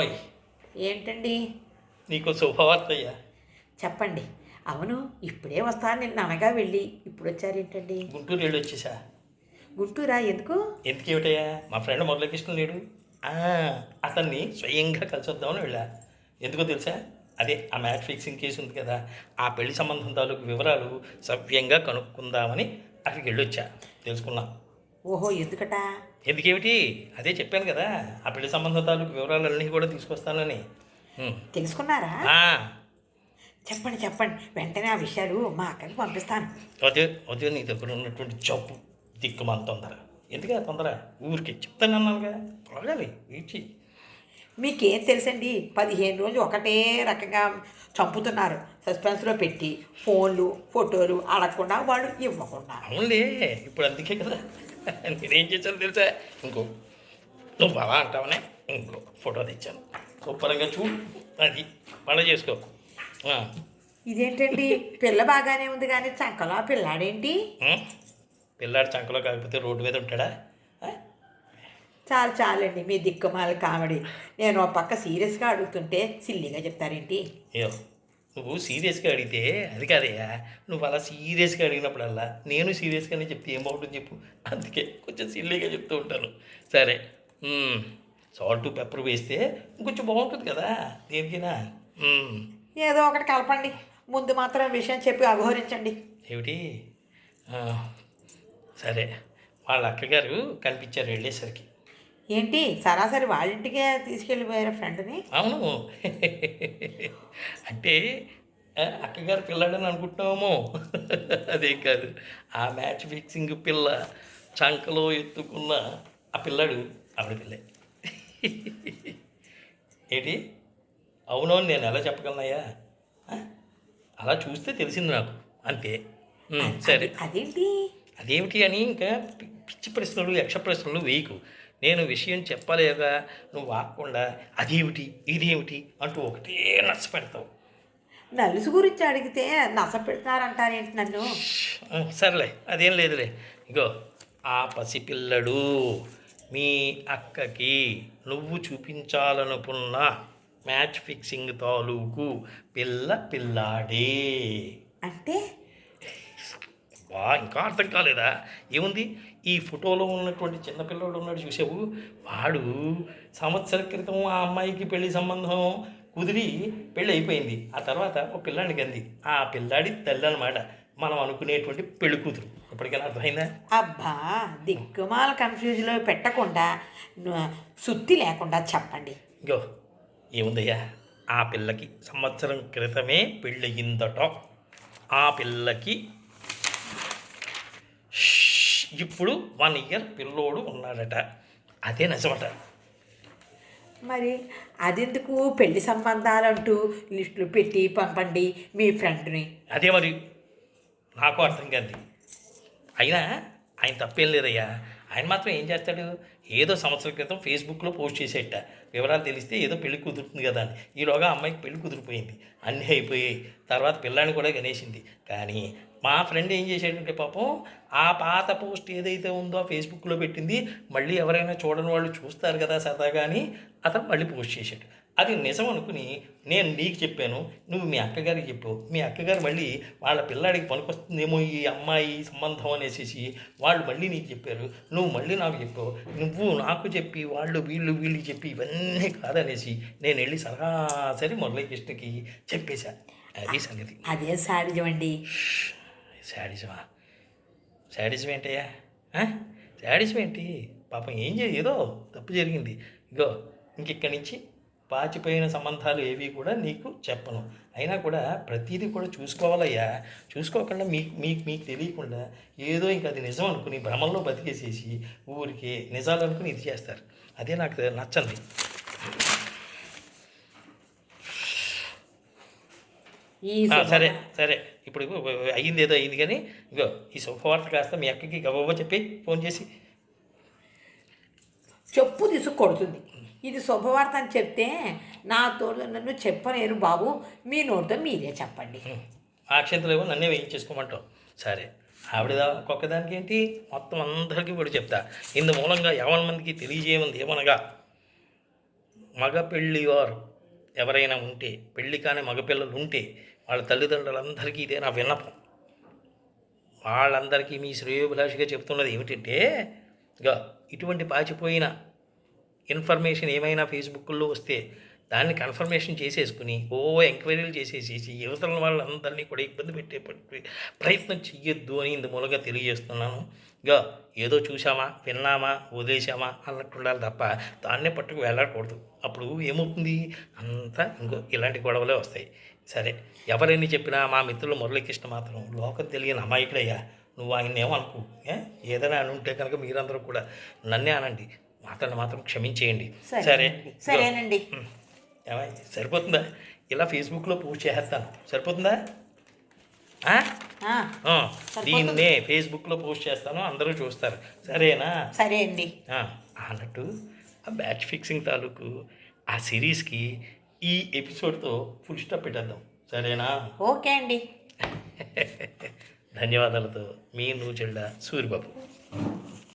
ఓయ్. ఏంటండి? నీకు శుభవార్త అయ్యా చెప్పండి. అవును ఇప్పుడే వస్తాను నిన్న అనగా వెళ్ళి. ఇప్పుడు వచ్చారేంటండి గుంటూరు వెళ్ళి వచ్చేసా? గుంటూరా? ఎందుకు? ఎందుకేమిటయ్యా? మా ఫ్రెండ్ మురళీకృష్ణ లేడు. అతన్ని స్వయంగా కలిసి వద్దామని వెళ్ళా. ఎందుకో తెలుసా? అదే ఆ మ్యాచ్ ఫిక్సింగ్ కేసు ఉంది కదా. ఆ పెళ్ళి సంబంధం తాలూకు వివరాలు సవ్యంగా కనుక్కుందామని అక్కడికి వెళ్ళొచ్చా. తెలుసుకున్నా. ఓహో ఎందుకట? ఎందుకేమిటి? అదే చెప్పాను కదా ఆ పెళ్ళి సంబంధం తాలూకు వివరాలన్నీ కూడా తీసుకొస్తానని. తెలుసుకున్నారా? చెప్పండి చెప్పండి. వెంటనే ఆ విషయాలు మా అక్కకి పంపిస్తాను. అదే అదే నీ దగ్గర ఉన్నటువంటి జబ్బు దిక్కుమాల తొందర. ఎందుకే తొందర? ఊరికి చెప్తాను అన్నానుగా. అడగాలి ఇచ్చి మీకేం తెలుసండి? పదిహేను రోజులు ఒకటే రకంగా చంపుతున్నారు. సస్పెన్స్లో పెట్టి ఫోన్లు ఫోటోలు అడగకుండా వాళ్ళు ఇవ్వకుండా. అవునులే ఇప్పుడు అందుకే కదా. నేనేం చేశాను తెలుసా? ఇంకో. నువ్వు అలా అంటావనే ఇంకో ఫోటో తెచ్చాను. శుభ్రంగా చూడు అది పని చేసుకో. ఇదేంటండి? పిల్ల బాగానే ఉంది కానీ చంకలో పిల్లాడేంటి? పిల్లాడు చంకలో కాకపోతే రోడ్డు మీద ఉంటాడా? చాలు చాలండి. మీ దిక్కుమాల కామెడీ. నేను ఒక పక్క సీరియస్గా అడుగుతుంటే సిల్లీగా చెప్తారేంటి? అయ్యో నువ్వు సీరియస్గా అడిగితే అది కాదయ్యా. నువ్వు అలా సీరియస్గా అడిగినప్పుడల్లా నేను సీరియస్గానే చెప్తే ఏం బాగుంటుంది చెప్పు. అందుకే కొంచెం సిల్లీగా చెప్తూ ఉంటాను. సరే. సాల్ట్ పెప్పర్ వేస్తే ఇంకొంచెం బాగుంటుంది కదా. దేనికైనా. ఏదో ఒకటి కలపండి. ముందు మాత్రం విషయం చెప్పి అఘోరించండి. ఏమిటి? సరే. వాళ్ళ అక్కగారు కనిపించారు వెళ్ళేసరికి. ఏంటి? సరాసరి వాళ్ళ ఇంటికే తీసుకెళ్ళిపోయారు ఫ్రెండ్ని? అవును. అంటే అక్కగారు పిల్లాడని అనుకుంటున్నామో. అదేం కాదు. ఆ మ్యాచ్ ఫిక్సింగ్ పిల్ల చంకలో ఎత్తుకున్న ఆ పిల్లాడు ఆవిడ పిల్లే. ఏంటి? అవునవును నేను ఎలా చెప్పగలనయ్యా? అలా చూస్తే తెలిసింది నాకు. అంతే. సరే. అదేంటి? అదేమిటి అని ఇంకా పిచ్చి ప్రశ్నలు యక్ష ప్రశ్నలు వేయకు. నేను విషయం చెప్పలేక నువ్వు ఆగకుండా అదేమిటి ఇదేమిటి అంటూ ఒకటే నచ్చ పెడతావు. నలుసు గురించి అడిగితే నస పెడతారంటారేంటి నన్ను? సర్లే అదేం లేదులే. ఇగో ఆ పసిపిల్లడు మీ అక్కకి నువ్వు చూపించాలనుకున్న మ్యాచ్ ఫిక్సింగ్ తాలూకు పిల్ల పిల్లాడే. అంటే? వా ఇంకా అర్థం కాలేదా? ఏముంది? ఈ ఫోటోలో ఉన్నటువంటి చిన్నపిల్లడు ఉన్నాడు చూసావు? వాడు సంవత్సర క్రితం ఆ అమ్మాయికి పెళ్ళి సంబంధం కుదిరి పెళ్ళి అయిపోయింది. ఆ తర్వాత ఒక పిల్లాడికి అంది ఆ పిల్లాడి తల్లి అనమాట మనం అనుకునేటువంటి పెళ్ళి కూతురు. ఇప్పటికైనా అర్థమైందా? అబ్బా దిక్కుమాల కన్ఫ్యూజ్లో పెట్టకుండా సుత్తి లేకుండా చెప్పండి. ఇంకో ఏముందయ్యా? ఆ పిల్లకి సంవత్సరం క్రితమే పెళ్ళయిందట ఆ పిల్లకి ఇప్పుడు వన్ ఇయర్ పిల్లోడు ఉన్నాడట. అదే నిజమట. మరి అదెందుకు పెళ్ళి సంబంధాలంటూ లిస్టులు పెట్టి పంపండి మీ ఫ్రెండ్ని? అదే మరి. నాకు అర్థం కాదు. అయినా ఆయన తప్పేం లేదయ్యా. ఆయన మాత్రం ఏం చేస్తాడు? ఏదో సంవత్సరం క్రితం ఫేస్బుక్లో పోస్ట్ చేసేట. వివరాలు తెలిస్తే ఏదో పెళ్ళి కుదురుతుంది కదా అని. ఈలోగా అమ్మాయికి పెళ్ళి కుదిరిపోయింది. అన్నీ అయిపోయాయి. తర్వాత పిల్లాన్ని కూడా గణేసింది కానీ మా ఫ్రెండ్ ఏం చేసాడంటే పాపం ఆ పాత పోస్ట్ ఏదైతే ఉందో ఫేస్బుక్లో పెట్టింది మళ్ళీ ఎవరైనా చూడని వాళ్ళు చూస్తారు కదా సరదాగా అని అతను మళ్ళీ పోస్ట్ చేశాడు. అది నిజం అనుకుని నేను నీకు చెప్పాను నువ్వు మీ అక్కగారికి చెప్పు. మీ అక్కగారు మళ్ళీ వాళ్ళ పిల్లాడికి పనికొస్తుందేమో ఈ అమ్మాయి సంబంధం అనేసి వాళ్ళు మళ్ళీ నీకు చెప్పారు. నువ్వు మళ్ళీ నాకు చెప్పావు నువ్వు నాకు చెప్పి వాళ్ళు వీళ్ళు వీళ్ళు చెప్పి ఇవన్నీ కాదనేసి నేను వెళ్ళి సరాసరి మురళీకృష్ణకి చెప్పేశా. అది సంగతి. అదే సాడిజం అండి శాడిజమా? శాడిజం ఏంటయ్యా శాడిజం ఏంటి పాపం ఏం చేయ ఏదో తప్పు జరిగింది. ఇగో ఇంకిక్కడి నుంచి పాచిపోయిన సంబంధాలు ఏవి కూడా నీకు చెప్పను. అయినా కూడా ప్రతిదీ కూడా చూసుకోవాలయ్యా. చూసుకోకుండా మీకు మీకు మీకు తెలియకుండా ఏదో ఇంకా అది నిజం అనుకుని భ్రమంలో బతికేసేసి ఊరికి నిజాలు అనుకుని ఇది చేస్తారు. అదే నాకు నచ్చంది. ఈ సరే సరే. ఇప్పుడు అయ్యింది ఏదో అయ్యింది కానీ ఇగో ఈ శుభవార్త కాస్త మీ అక్కకి గబగబా చెప్పి ఫోన్ చేసి. చెప్పు తీసుకు కొడుతుంది. ఇది శుభవార్త అని చెప్తే నాతో నన్ను చెప్పలేరు బాబు. మీ నోటితో మీరే చెప్పండి. ఆ ఏమో నన్నే వేయించేసుకోమంటావు. సరే. ఆవిడ ఒక్కొక్కదానికి ఏంటి? మొత్తం అందరికీ కూడా చెప్తా. ఇందు మూలంగా యావన్ మందికి తెలియజేయమంది ఏమనగా మగ పెళ్ళివారు ఎవరైనా ఉంటే పెళ్ళి కాని మగపిల్లలు ఉంటే వాళ్ళ తల్లిదండ్రులందరికీ ఇదే నా విన్నపం. వాళ్ళందరికీ మీ శ్రేయోభిలాషిగా చెప్తున్నది ఏమిటంటే ఇక ఇటువంటి పాచిపోయిన ఇన్ఫర్మేషన్ ఏమైనా ఫేస్బుక్లో వస్తే దాన్ని కన్ఫర్మేషన్ చేసేసుకుని ఓ ఎంక్వైరీలు చేసేసేసి యువతల వాళ్ళందరినీ కూడా ఇబ్బంది పెట్టే ప్రయత్నం చెయ్యొద్దు అని ఇందు మూలంగా తెలియజేస్తున్నాను. ఇక ఏదో చూసామా విన్నామా వదిలేసామా అన్నట్టు ఉండాలి తప్ప దాన్నే పట్టుకు వెళ్ళకూడదు. అప్పుడు ఏమవుతుంది? అంతా ఇంకో ఇలాంటి గొడవలే వస్తాయి. సరే ఎవరెన్ని చెప్పినా మా మిత్రులు మురళీకృష్ణ మాత్రం లోకం తెలియని అమాయకుడయ్యా. నువ్వు ఆయన ఏమనుకో? ఏదైనా అని ఉంటే కనుక మీరందరూ కూడా నన్నే అనండి. అతన్ని మాత్రం క్షమించేయండి. సరే సరేనండి. సరిపోతుందా? ఇలా ఫేస్బుక్లో పోస్ట్ చేసేస్తాను. సరిపోతుందా. దీన్నే ఫేస్బుక్లో పోస్ట్ చేస్తాను అందరూ చూస్తారు. సరేనా? సరే అండి. అన్నట్టు ఆ బ్యాచ్ ఫిక్సింగ్ తాలూకు ఆ సిరీస్కి ఈ ఎపిసోడ్తో ఫుల్ స్టాప్ పెట్టేద్దాం. సరేనా? ఓకే అండి. ధన్యవాదాలతో మీ నూచెళ్ళ సూరిబాబు.